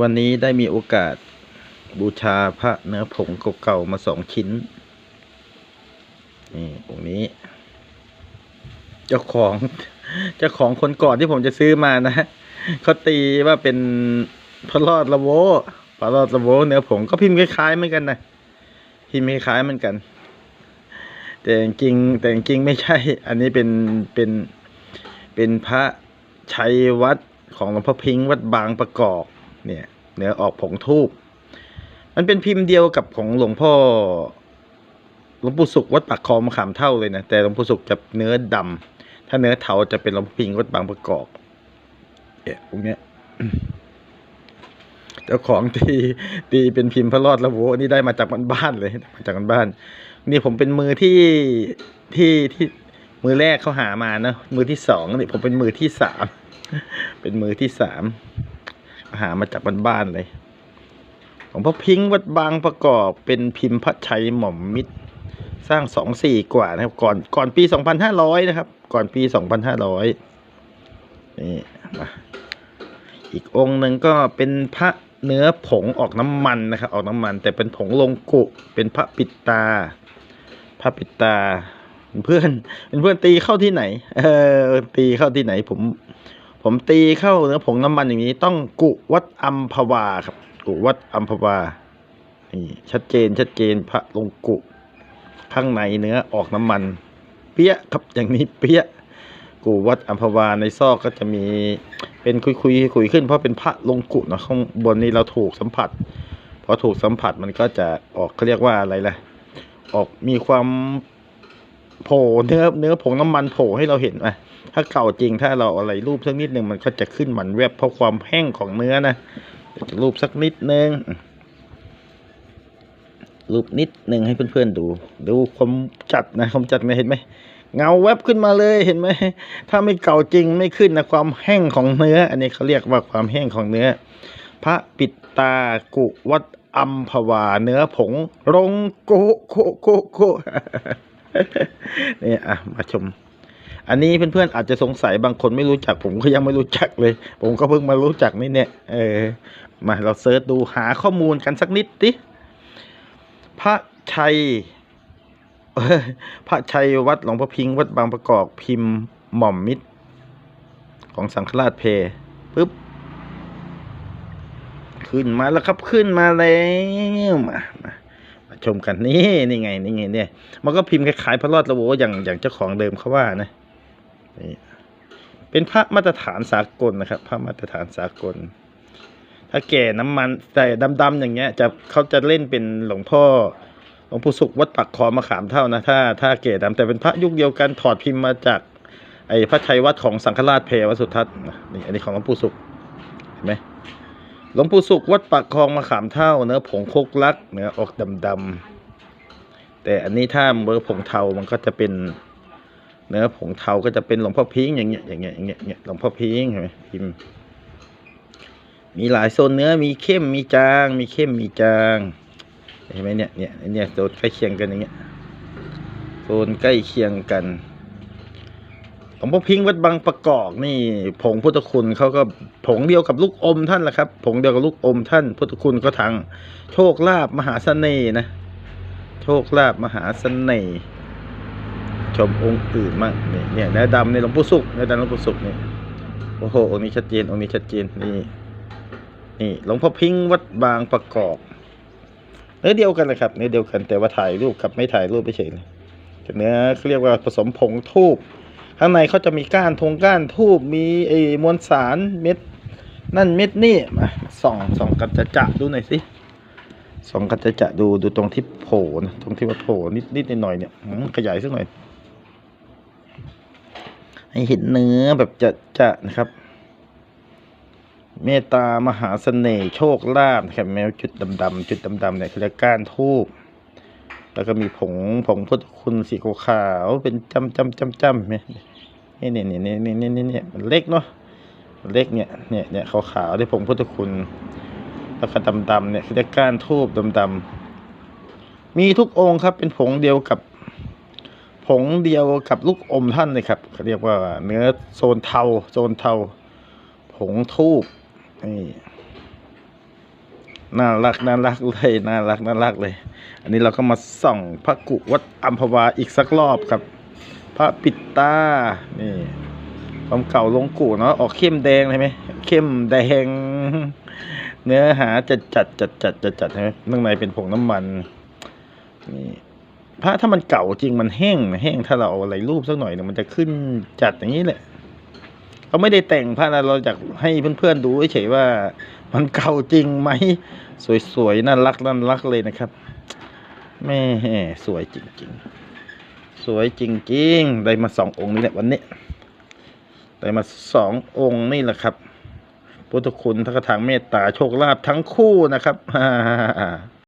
วันนี้ได้มีโอกาสบูชาพระเนื้อผงเก่าๆมาสองชิ้น นี่องค์นี้ เจ้าของ เจ้าของคนก่อนที่ผมจะซื้อมานะเขาตีว่าเป็นพระรอดละโวพระรอดละโวเนื้อผงก็พิมพ์คล้ายๆเหมือนกันนะพิมพ์คล้ายๆเหมือนกัน แต่จริงแต่จริงไม่ใช่ อันนี้เป็นเป็นเป็นพระชัยวัดของหลวงพ่อพิงค์วัดบางประกอบ เนี่ยเนื้อออกผงทูบมันเป็นพิมพ์เดียวกับของหลวงพ่อหลวงปู่สุขวัดปากคลองมะขามเท่าเลยนะแต่หลวงปู่สุขจะเนื้อดำถ้าเนื้อเทาจะเป็นหลวงพ่อพิงค์วัดบางประกอบเนี่ยพวกเนี้ยเจ้าของตีตีเป็นพิมพ์พระรอดละโวนี่ได้มาจากบ้านเลยมาจากบ้านนี่ผมเป็นมือที่ที่ที่มือแรกเขาหามานะมือที่สองนี่ผมเป็นมือที่สามเป็นมือที่สาม หามาจากบ้านๆเลยของพ่อพิงค์วัดบางประกอบเป็นพิมพ์พระชัยหม่อมมิตร สร้างสองสี่กว่านะครับ ก่อนก่อนปีสองพันห้าร้อยนะครับ ก่อนปีสองพันห้าร้อยนี่มาอีกองค์หนึ่งก็เป็นพระเนื้อผงออกน้ำมันนะครับ ออกน้ำมัน แต่เป็นผงลงกุเป็นพระปิดตา พระปิดตาเพื่อนเป็นเพื่อนตีเข้าที่ไหน เออตีเข้าที่ไหนผม ผมตีเข้าเนื้อผงน้ำมันอย่างนี้ต้องกุวัดอัมพวาครับ กุวัดอัมพวานี่ชัดเจนชัดเจนพระลงกุ ข้างในเนื้อออกน้ำมัน เปี้ยครับอย่างนี้เปี้ยกูวัดอัมพวาในซอกก็จะมีเป็นคุยคุยคุยขึ้น เพราะเป็นพระลงกุเนะข้างบนนี้เราถูกสัมผัสพอถูกสัมผัสมันก็จะออกเขาเรียกว่าอะไรล่ะ ออกมีความโผล่เนื้อเนื้อผงน้ำมันโผล่ให้เราเห็นไหม ถ้าเก่าจริงถ้าเราอะไรรูปสักนิดหนึ่งมันก็จะขึ้นมันแวบเพราะความแห้งของเนื้อนะจะรูปสักนิดนึงรูปนิดหนึ่งให้เพื่อนๆดู ดูความจัดนะความจัดนะเห็นไหมเงาแวบขึ้นมาเลยเห็นไหมถ้าไม่เก่าจริงไม่ขึ้นนะความแห้งของเนื้อ อันนี้เขาเรียกว่าความแห้งของเนื้อ พระปิดตากุวัดอัมพวาเนื้อผง รงโกโกโกโกนี่ยอะมาชม อันนี้เพื่อนๆอาจจะสงสัยบางคนไม่รู้จัก ผมก็ยังไม่รู้จักเลย ผมก็เพิ่งมารู้จักนี่เนี่ย เออ มาเราเซิร์ชดูหาข้อมูลกันสักนิดดิพระชัยพระชัยวัดหลวงพ่อพิงค์วัดบางประกอบพิมพ์หม่อมมิตร ของสังฆราชเพปึ๊บขึ้นมาแล้วครับขึ้นมาแล้วมามามาชมกันนี่นี่ไงนี่ไงเนี่ย มันก็พิมพ์คล้ายๆพระรอดละโวอย่างอย่างเจ้าของเดิมเขาว่านะ นี่เป็นพระมาตรฐานสากลนะครับ พระมาตรฐานสากล ถ้าแก่น้ำมันแต่ดำๆอย่างเงี้ย จะเขาจะเล่นเป็นหลวงพ่อหลวงปู่สุขวัดปักคอมะขามเท่านะ ถ้าถ้าแก่ดำแต่เป็นพระยุคเดียวกันถอดพิมพ์มาจาก ไอ้พระชัยวัดของสังฆราชเพรวสุทัศน์นี่อันนี้ของหลวงปู่สุขเห็นไหมหลวงปู่สุขวัดปักคลองมะขามเท่าเนื้อผงโคกลักเนื้อออกดำๆแต่อันนี้ถ้าเบอร์ผงเทามันก็จะเป็น เนื้อผงเทาก็จะเป็นหลวงพ่อพิงค์อย่างเงี้ยอย่างเงี้ยอย่างเงี้ยอย่างเงี้ยหลวงพ่อพิงค์เห็นไหมพิมพ์มีหลายโซนเนื้อมีเข้มมีจาง มีเข้มมีจางเห็นไหมเนี่ยเนี่ยเนี่ยโซนใกล้เคียงกันอย่างเงี้ยโซนใกล้เคียงกันหลวงพ่อพิงค์วัดบางประกอบนี่ ผงพุทธคุณเขาก็ผงเดียวกับลูกอมท่านแหละครับ ผงเดียวกับลูกอมท่าน พุทธคุณก็ทางโชคลาภมหาเสน่ห์นะ โชคลาภมหาเสน่ห์ ชมองค์อื่นมั่งนี่เนี่ยเนื้อดำในหลวงปู่สุขเนื้อดำหลวงปู่สุขนี่โอ้โหองค์นี้ชัดเจนองค์นี้ชัดเจนนี่นี่หลวงพ่อพิงค์วัดบางประกอบเนื้อเดียวกันนะครับเนื้อเดียวกันแต่ว่าถ่ายรูปกับไม่ถ่ายรูปไม่เฉยเลยเนื้อเขาเรียกว่าผสมผงทูบข้างในเขาจะมีก้านทงก้านทูบมีไอ้มวลสารเม็ดนั่นเม็ดนี่มาส่องส่องกันจะจะดูหน่อยสิส่องกันจะจะดูดูตรงที่โผล่นะตรงที่ว่าโผล่นิดนิดหน่อยๆเนี่ยขยายสักหน่อย ให้เห็นเนื้อแบบจะจะนะครับ เมตตามหาเสน่ห์โชคลาภนะครับแมวจุดดำๆจุดดำๆเนี่ยคือก้านทูบแล้วก็มีผงผงพุทธคุณสีขาวเป็นจำจำจำจำเนี่ยนี่นี่นี่นี่นี่นี่นี่มันเล็กเนาะมันเล็กเนี่ยเนี่ยเนี่ยขาวๆได้ผงพุทธคุณแล้วก็ดำๆเนี่ยคือเรียกก้านทูบดำๆมีทุกองค์ครับเป็นผงเดียวกับ ผงเดียวกับลูกอมท่านเลยครับเรียกว่าเนื้อโซนเทาโซนเทา ผงทูบนี่น่ารักน่ารักเลยน่ารักน่ารักเลย อันนี้เราก็มาส่องพระกุวัดอัมพวาอีกสักรอบครับ พระปิดตานี่ความเก่าลงกูเนาะออกเข้มแดงเลยไหมเข้มแดง เนื้อหาจัดจัดจัดจัดจัดจัดใช่ไหมข้างในเป็นผงน้ำมันนี่ พระถ้ามันเก่าจริงมันแห้งแห้งถ้าเราเอาอะไรรูปสักหน่อยเนี่ยมันจะขึ้นจัดอย่างนี้แหละเราไม่ได้แต่งพระนะเราอยากให้เพื่อนๆดูเฉยว่า มันเก่าจริงไหมสวยๆน่ารักน่ารักเลยนะครับแม่สวยจริงๆ สวยจริงๆ ได้มาสององค์นี่แหละวันนี้ได้มาสององค์นี่แหละครับพุทธคุณทักทางเมตตาโชคลาภทั้งคู่นะครับ